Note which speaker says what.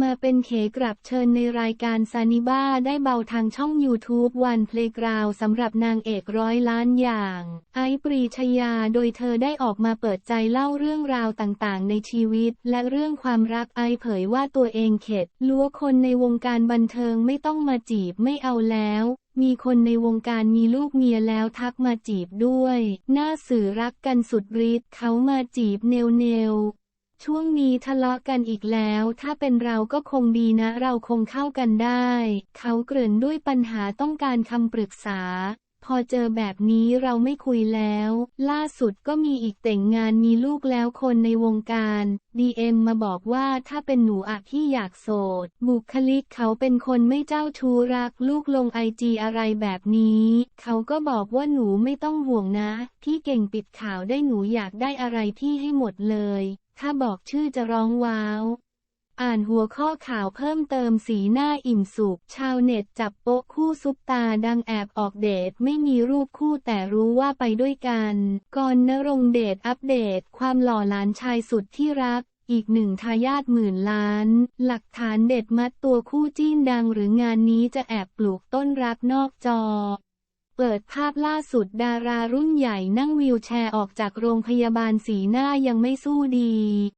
Speaker 1: มาเป็นเขกรับเชิญในรายการซานิบ้าได้เบาทางช่อง YouTube วันเพลงกราวสำหรับนางเอกร้อยล้านอย่าง ไอปรีชยาโดยเธอได้ออกมาเปิดใจเล่าเรื่องราวต่างๆ ในชีวิต และเรื่องความรักไอเผยว่าตัวเองเข็ดลัวคนในวงการบันเทิงไม่ต้องมาจีบไม่เอาแล้วมีคนในวงการมีลูกเมียแล้วทักมาจีบด้วย หน้าสื่อรักกันสุดฤทธิ์เขามาจีบเนวเนว ช่วงนี้ทะเลาะกันอีกแล้ว ถ้าเป็นเราก็คงดีนะ เราคงเข้ากันได้ เขาเกริ่นด้วยปัญหาต้องการคำปรึกษา พอเจอแบบนี้เราไม่คุยแล้ว ล่าสุดก็มีอีกแต่งงานมีลูกแล้วคนในวงการ DM มาบอกว่าถ้าเป็นหนูอะพี่อยากโสด บุคลิกเขาเป็นคนไม่เจ้าชู้รักลูกลงไอจีอะไรแบบนี้ เขาก็บอกว่าหนูไม่ต้องห่วงนะ พี่เก่งปิดข่าวได้หนูอยากได้อะไรพี่ให้หมดเลย ถ้าบอกชื่อจะร้องว้าว อ่านหัวข้อข่าวเพิ่มเติมสีหน้าอิ่มสุข ชาวเน็ตจับโป๊ะคู่ซุปตาดังแอบออกเดทไม่มีรูปคู่แต่รู้ว่าไปด้วยกัน ก่อนนรงเดชอัปเดต ความหล่อหลานชายสุดที่รักอีกหนึ่งทายาทหมื่นล้าน หลักฐานเด็ดมัดตัวคู่จิ้นดังหรืองานนี้จะแอบปลูกต้นรักนอกจอ เปิดภาพล่าสุดดารารุ่นใหญ่นั่งวีลแชร์ออกจากโรงพยาบาลสีหน้ายังไม่สู้ดี